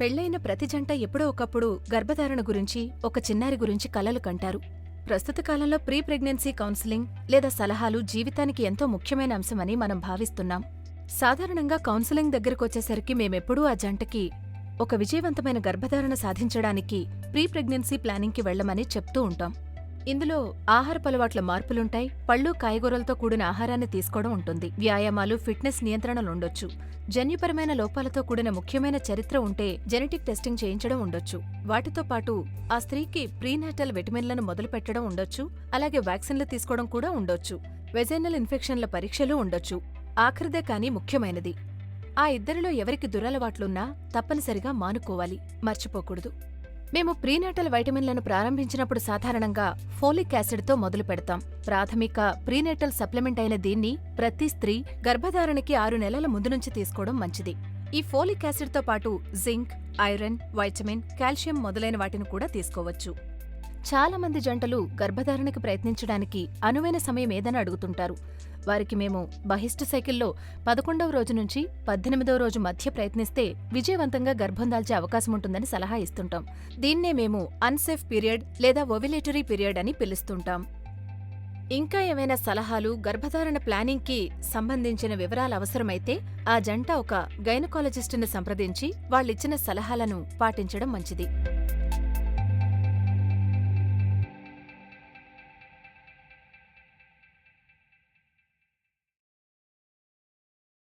పెళ్ళైన ప్రతి జంట ఎప్పుడో ఒకప్పుడు గర్భధారణ గురించి ఒక చిన్నారి గురించి కలలు కంటారు. ప్రస్తుత కాలంలో ప్రీ ప్రెగ్నెన్సీ కౌన్సిలింగ్ లేదా సలహాలు జీవితానికి ఎంతో ముఖ్యమైన అంశమని మనం భావిస్తున్నాం. సాధారణంగా కౌన్సిలింగ్ దగ్గరకొచ్చేసరికి మేమెప్పుడూ ఆ జంటకి ఒక విజయవంతమైన గర్భధారణ సాధించడానికి ప్రీ ప్రెగ్నెన్సీ ప్లానింగ్కి వెళ్ళమని చెప్తూ ఉంటాం. ఇందులో ఆహారపలవాట్ల మార్పులుంటాయి. పళ్ళు కాయగూరలతో కూడిన ఆహారాన్ని తీసుకోవడం ఉంటుంది. వ్యాయామాలు ఫిట్నెస్ నియంత్రణలు ఉండొచ్చు. జన్యుపరమైన లోపాలతో కూడిన ముఖ్యమైన చరిత్ర ఉంటే జెనెటిక్ టెస్టింగ్ చేయించడం ఉండొచ్చు. వాటితో పాటు ఆ స్త్రీకి ప్రీనాటల్ విటమిన్లను మొదలు పెట్టడం ఉండొచ్చు. అలాగే వ్యాక్సిన్లు తీసుకోవడం కూడా ఉండొచ్చు. వెజైనల్ ఇన్ఫెక్షన్ల పరీక్షలు ఉండొచ్చు. ఆఖరిదే కానీ ముఖ్యమైనది. ఆ ఇద్దరిలో ఎవరికి దురలవాట్లున్నా తప్పనిసరిగా మానుకోవాలి. మర్చిపోకూడదు. మేము ప్రీనేటల్ వైటమిన్లను ప్రారంభించినప్పుడు సాధారణంగా ఫోలిక్ యాసిడ్తో మొదలు పెడతాం. ప్రాథమిక ప్రీనేటల్ సప్లిమెంట్ అయిన దీన్ని ప్రతి స్త్రీ గర్భధారణకి ఆరు నెలల ముందు నుంచి తీసుకోవడం మంచిది. ఈ ఫోలిక్ యాసిడ్తో పాటు జింక్ ఐరన్ వైటమిన్ కాల్షియం మొదలైన వాటిని కూడా తీసుకోవచ్చు. చాలామంది జంటలు గర్భధారణకి ప్రయత్నించడానికి అనువైన సమయం ఏదని అడుగుతుంటారు. వారికి మేము బహిష్ట సైకిల్లో పదకొండవ రోజు నుంచి పద్దెనిమిదవ రోజు మధ్య ప్రయత్నిస్తే విజయవంతంగా గర్భం దాల్చే అవకాశం ఉంటుందని సలహా ఇస్తుంటాం. దీన్నే మేము అన్సేఫ్ పీరియడ్ లేదా ఒవిలేటరీ పీరియడ్ అని పిలుస్తుంటాం. ఇంకా ఏమైనా సలహాలు గర్భధారణ ప్లానింగ్కి సంబంధించిన వివరాలు అవసరమైతే ఆ జంట ఒక గైనకాలజిస్టును సంప్రదించి వాళ్ళిచ్చిన సలహాలను పాటించడం మంచిది.